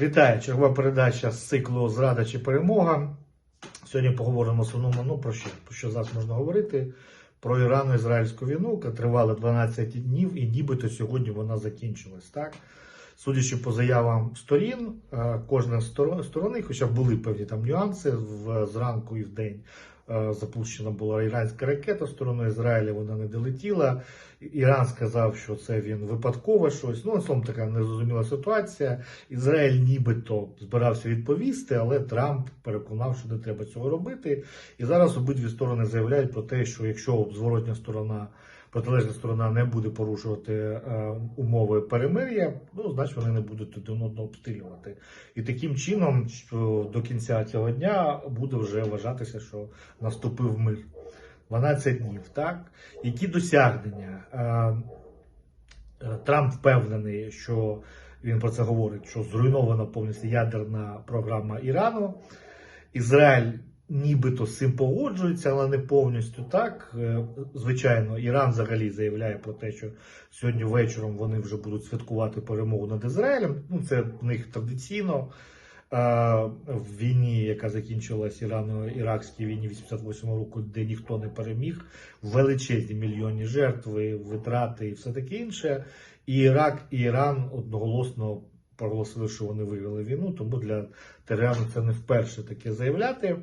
Вітаю, чергова передача з циклу Зрада чи перемога. Сьогодні поговоримо в основному ну, про що? Про що зараз можна говорити? Про Ірано-Ізраїльську війну, яка тривала 12 днів, і нібито сьогодні вона закінчилась. Так? Судячи по заявам сторін, е, кожна з сторони, хоча були певні там нюанси в зранку і в день. Е, Запущена була іранська ракета стороною Ізраїля, вона не долетіла. Іран сказав, що це він випадково щось. Ну, словом, така незрозуміла ситуація. Ізраїль нібито збирався відповісти, але Трамп переконав, що не треба цього робити. І зараз обидві сторони заявляють про те, що якщо зворотня сторона, протилежна сторона не буде порушувати е, умови перемир'я, ну значить вони не будуть один одного обстрілювати. І таким чином, до кінця цього дня буде вже вважатися, що наступив мир. 12 днів, так? Які досягнення? Е, е, Трамп впевнений, що він про це говорить, що зруйнована повністю ядерна програма Ірану. Ізраїль нібито з цим погоджується, але не повністю так. Е, Звичайно, Іран взагалі заявляє про те, що сьогодні вечором вони вже будуть святкувати перемогу над Ізраїлем. Ну, це в них традиційно. Е, В війні, яка закінчилась Ірано-Іракській війні 88 року, де ніхто не переміг, величезні мільйонні жертви, витрати і все таке інше. І Ірак і Іран одноголосно проголосили, що вони виграли війну, тому для Тереану це не вперше таке заявляти.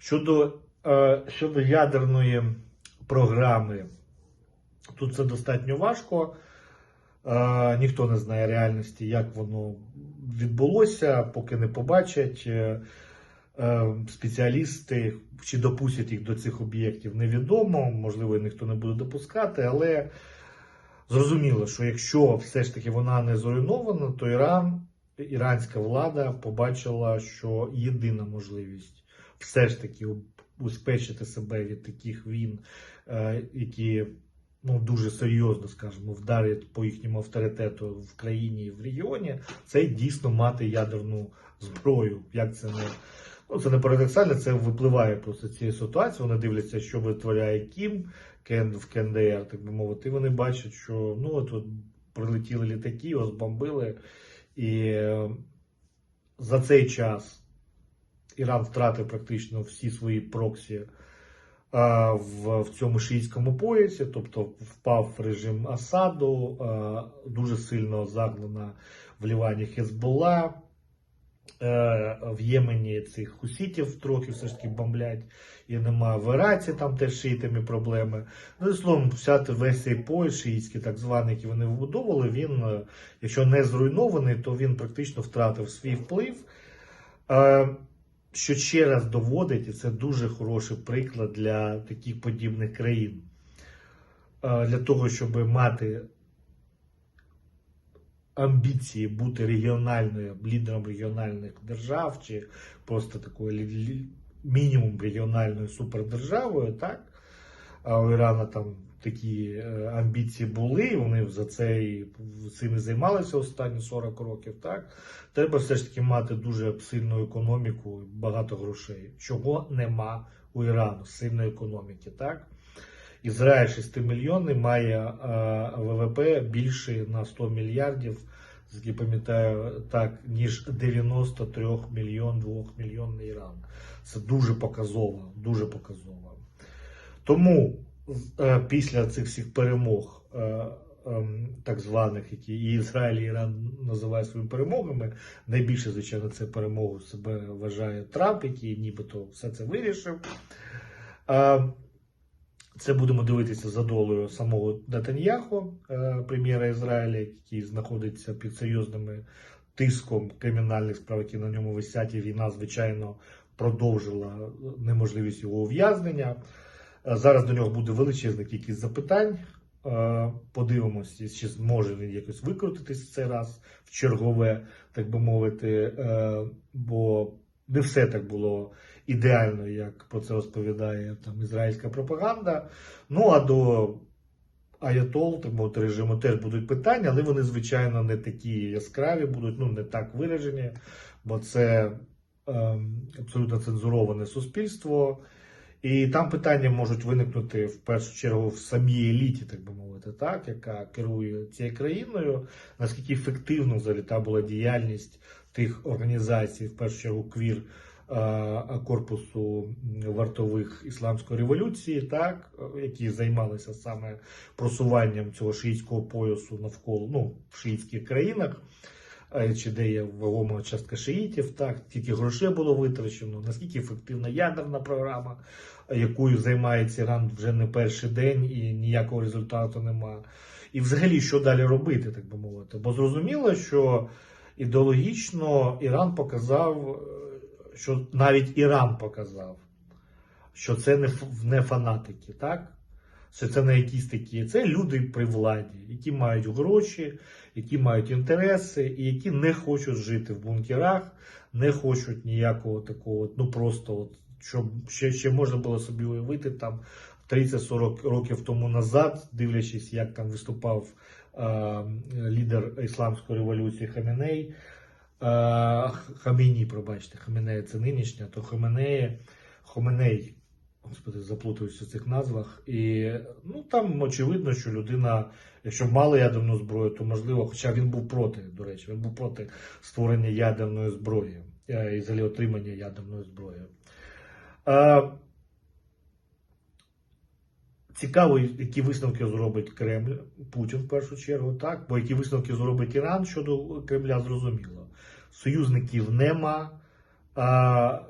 Щодо, е, щодо ядерної програми, тут це достатньо важко. Е, ніхто не знає реальності, як воно відбулося, поки не побачать. Е, е, спеціалісти чи допустять їх до цих об'єктів, невідомо. Можливо, ніхто не буде допускати, але зрозуміло, що якщо все ж таки вона не зруйнована, то Іран, іранська влада побачила, що єдина можливість все ж таки убезпечити себе від таких війн, е, які ну, дуже серйозно, скажімо, вдарять по їхньому авторитету в країні і в регіоні, це дійсно мати ядерну зброю. Як це не ну, це не парадоксально, це випливає просто цієї ситуації. Вони дивляться, що витворяє Кім в КНДР, так би мовити. І вони бачать, що ну от, от прилетіли літаки, його збомбили, і е, за цей час Іран втратив практично всі свої проксі а, в, в цьому шиїтському поясі, тобто впав в режим Асаду, а, дуже сильно загнана в Лівані Хезболла. Е, В Ємені цих хусітів трохи все ж таки бомблять, і немає в Іраці, там теж шиїтами проблеми. Ну, і словом, взяти весь цей пояс шиїтський, так званий, який вони вибудовували, він, е, якщо не зруйнований, то він практично втратив свій вплив. Що ще раз доводить, і це дуже хороший приклад для таких подібних країн. Е, Для того, щоб мати амбіції бути регіональною лідером регіональних держав, чи просто такою мінімум регіональною супердержавою, так? А у Ірана там такі е, амбіції були, вони за це і цим і займалися останні 40 років. Так треба все ж таки мати дуже сильну економіку, багато грошей. Чого нема у Ірану сильної економіки, так? Ізраїль 6 мільйонний має е, ВВП більше на 100 мільярдів, як пам'ятаю, так, ніж 93 мільйон 2 мільйонний Іран. Це дуже показово, дуже показово. Тому після цих всіх перемог, е, ем, так званих, які і Ізраїль і Іран називають своїми перемогами, найбільше, звичайно, це перемогу себе вважає Трамп, який нібито все це вирішив. Е, Це будемо дивитися за долею самого Нетаньяху, е, прем'єра Ізраїля, який знаходиться під серйозними тиском кримінальних справ, які на ньому висять, і війна, звичайно, продовжила неможливість його ув'язнення. Е, Зараз до нього буде величезна кількість запитань. Е, Подивимося, чи зможе він якось викрутитись цей раз в чергове, так би мовити, е, бо не все так було ідеально, як про це розповідає там ізраїльська пропаганда. Ну а до Аятол, так мовити, режиму теж будуть питання, але вони, звичайно, не такі яскраві будуть, ну не так виражені, бо це ем, абсолютно цензуроване суспільство. І там питання можуть виникнути в першу чергу в самій еліті, так би мовити, так, яка керує цією країною, наскільки ефективно взагалі та була діяльність тих організацій, в першу чергу квір корпусу вартових ісламської революції, так, які займалися саме просуванням цього шиїтського поясу навколо ну, в шиїтських країнах. Чи де є вагома частка шиїтів, так тільки грошей було витрачено, наскільки ефективна ядерна програма, якою займається Іран вже не перший день і ніякого результату нема. І взагалі, що далі робити, так би мовити? Бо зрозуміло, що ідеологічно Іран показав, що навіть Іран показав, що це не фанатики, так? Що це не якісь такі, це люди при владі, які мають гроші, які мають інтереси, і які не хочуть жити в бункерах, не хочуть ніякого такого, ну просто от, щоб ще, ще можна було собі уявити там 30-40 років тому назад, дивлячись, як там виступав е, лідер ісламської революції Хаменей. Е, Хаміні, пробачте, Хаменея це нинішня, то Хаменея, Хоменей, господи, заплутаюся в цих назвах. І ну там очевидно, що людина, якщо мала ядерну зброю, то можливо, хоча він був проти, до речі, він був проти створення ядерної зброї е, і взагалі отримання ядерної зброї. Е, Цікаво, які висновки зробить Кремль, Путін в першу чергу, так? Бо які висновки зробить Іран щодо Кремля, зрозуміло. Союзників нема. А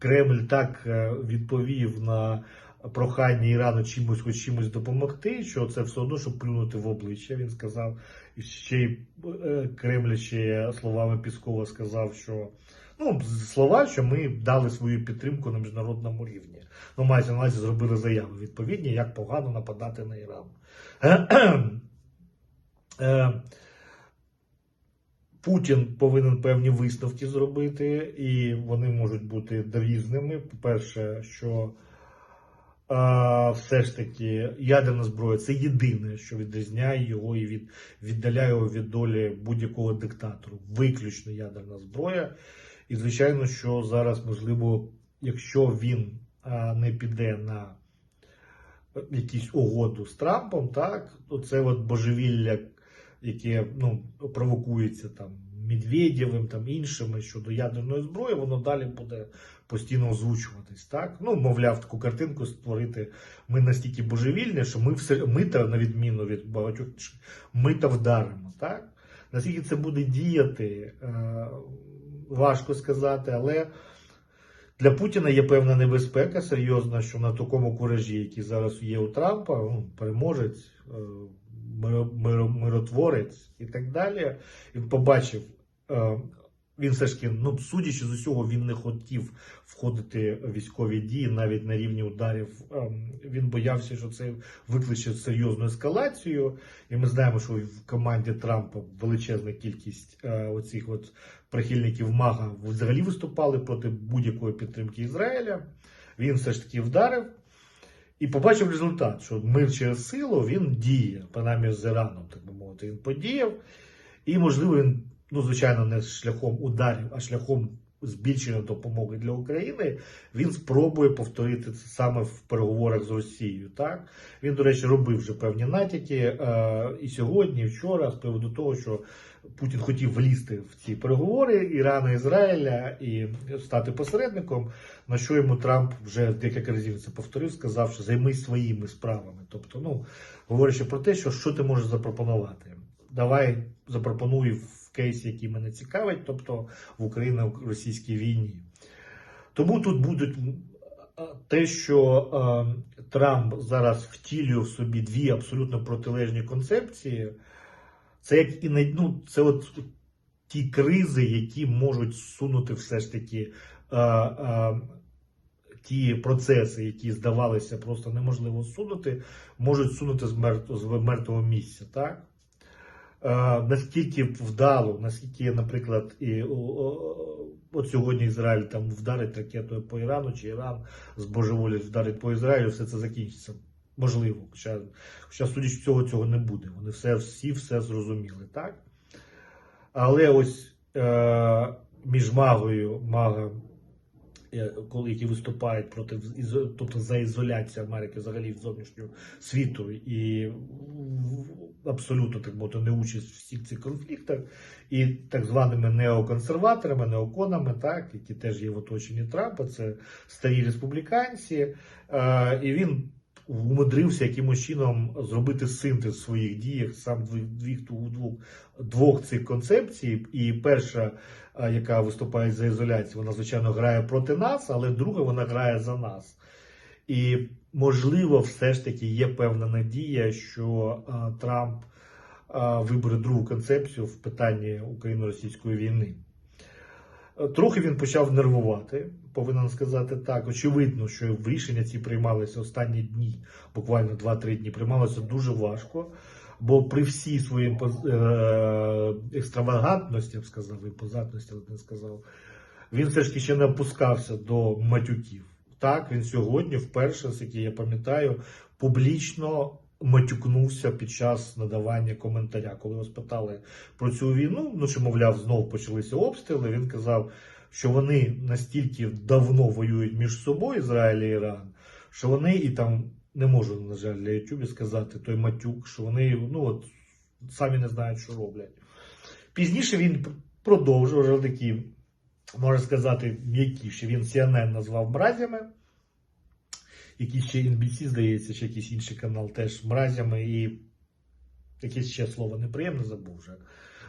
Кремль так е, відповів на прохання Ірану чимось, хоч чимось допомогти, що це все одно, щоб плюнути в обличчя. Він сказав, і ще й е, Кремль ще словами Піскова сказав, що ну, слова, що ми дали свою підтримку на міжнародному рівні. Ну, мається на увазі зробили заяви відповідні, як погано нападати на Іран. Е, Путін повинен певні висновки зробити, і вони можуть бути різними. По-перше, що е, все ж таки ядерна зброя це єдине, що відрізняє його і від, віддаляє його від долі будь-якого диктатору. Виключно ядерна зброя. І, звичайно, що зараз, можливо, якщо він а, не піде на якусь угоду з Трампом, так, то це от божевілля, яке ну, провокується там Медведєвим, там іншими щодо ядерної зброї, воно далі буде постійно озвучуватись. Так? Ну, мовляв, таку картинку створити. Ми настільки божевільні, що ми все ми та на відміну від багатьох ми та вдаримо. Так? Наскільки це буде діяти, е, важко сказати, але. Для Путіна є певна небезпека серйозна, що на такому куражі, який зараз є у Трампа, ну, переможець, е, миротворець і так далі. Він побачив, е, він все ж таки, ну, судячи з усього, він не хотів входити в військові дії навіть на рівні ударів. Е, Він боявся, що це викличе серйозну ескалацію. І ми знаємо, що в команді Трампа величезна кількість е, оцих от прихильників Мага взагалі виступали проти будь-якої підтримки Ізраїля. Він все ж таки вдарив і побачив результат, що мир через силу він діє, принаймні з Іраном, так би мовити, він подіяв. І, можливо, він, ну, звичайно, не шляхом ударів, а шляхом збільшення допомоги для України, він спробує повторити це саме в переговорах з Росією. Так? Він, до речі, робив вже певні натяки е, і сьогодні, і вчора, з приводу того, що Путін хотів влізти в ці переговори Ірану, Ізраїля і стати посередником. На що йому Трамп вже декілька разів це повторив, сказав, що займись своїми справами. Тобто, ну говорячи про те, що що ти можеш запропонувати. Давай запропонуй в кейсі, який мене цікавить, тобто в Україно-російській війні. Тому тут будуть те, що е, Трамп зараз втілює в собі дві абсолютно протилежні концепції. Це як і ну, це от ті кризи, які можуть сунути все ж таки е, е, ті процеси, які здавалися просто неможливо сунути, можуть сунути з мертвого місця. Так? Е, наскільки вдало, наскільки, наприклад, і от сьогодні Ізраїль там вдарить ракетою по Ірану, чи Іран збожеволить вдарить по Ізраїлю, все це закінчиться. Можливо, хоча, хоча судячи цього, цього не буде. Вони все, всі все зрозуміли, так? Але ось е, між магою, мага е, коли які виступають проти тобто за ізоляцію Америки взагалі від зовнішнього світу і в- абсолютно так мовити не участь в всіх цих конфліктах, і так званими неоконсерваторами, неоконами, так, які теж є в оточенні Трампа, це старі республіканці, е, і він умудрився якимось чином зробити синтез в своїх діях сам двох, двох, двох, цих концепцій. І перша, е, яка виступає за ізоляцію, вона звичайно грає проти нас, але друга вона грає за нас. І можливо, все ж таки є певна надія, що е, Трамп е, вибере другу концепцію в питанні україно-російської війни. Е, Трохи він почав нервувати, повинен сказати так. Очевидно, що рішення ці приймалися останні дні, буквально 2-3 дні, приймалося дуже важко. Бо при всій своїй е, екстравагантності, я б сказав, імпозантності, але не сказав, він все ж таки ще не опускався до матюків. Так, він сьогодні, вперше, який я пам'ятаю, публічно матюкнувся під час надавання коментаря. Коли його спитали про цю війну, ну що, мовляв, знову почалися обстріли. Він казав, що вони настільки давно воюють між собою, Ізраїль і Іран, що вони і там не можу, на жаль, для Ютубі сказати той матюк, що вони ну от самі не знають, що роблять. Пізніше він продовжив вже такі, можна сказати, м'якіші. Він CNN назвав мразями. Якийсь ще NBC, здається, чи якийсь інший канал теж мразями і якесь ще слово неприємне забув вже.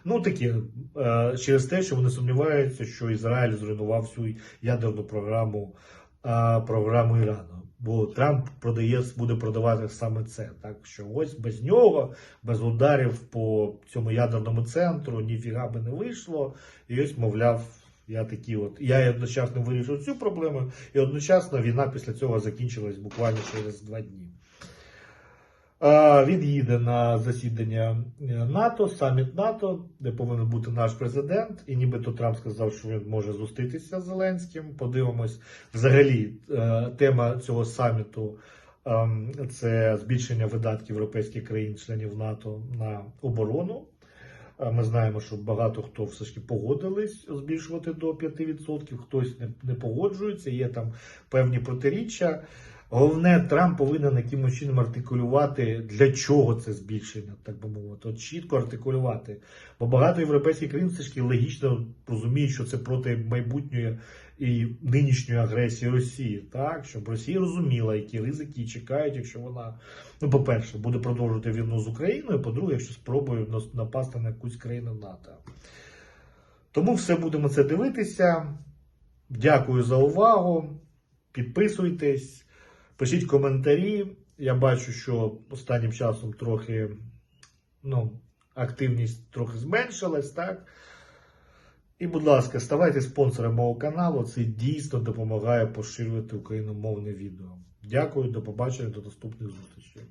Ну, таке, е, через те, що вони сумніваються, що Ізраїль зруйнував всю ядерну програму, програму Ірану. Бо Трамп продає, буде продавати саме це. Так що ось без нього, без ударів по цьому ядерному центру, ніфіга би не вийшло. І ось, мовляв, я такий от. Я одночасно вирішив цю проблему, і одночасно війна після цього закінчилась буквально через два дні. Е, Він їде на засідання е, НАТО, саміт НАТО, де повинен бути наш президент. І нібито Трамп сказав, що він може зустрітися з Зеленським. Подивимось, взагалі, е, тема цього саміту ем, це збільшення видатків європейських країн-членів НАТО на оборону. Ми знаємо, що багато хто все ж таки погодились збільшувати до 5%, хтось не погоджується, є там певні протиріччя. Головне, Трамп повинен якимось чином артикулювати, для чого це збільшення, так би мовити, от чітко артикулювати. Бо багато європейських країн все ж таки логічно розуміють, що це проти майбутньої і нинішньої агресії Росії, так щоб Росія розуміла, які ризики чекають, якщо вона, ну, по-перше, буде продовжувати війну з Україною, по-друге, якщо спробує напасти на якусь країну НАТО. Тому все будемо це дивитися. Дякую за увагу. Підписуйтесь, пишіть коментарі. Я бачу, що останнім часом трохи ну, активність трохи зменшилась, так? І, будь ласка, ставайте спонсором мого каналу. Це дійсно допомагає поширювати україномовне відео. Дякую, до побачення, до наступних зустрічей.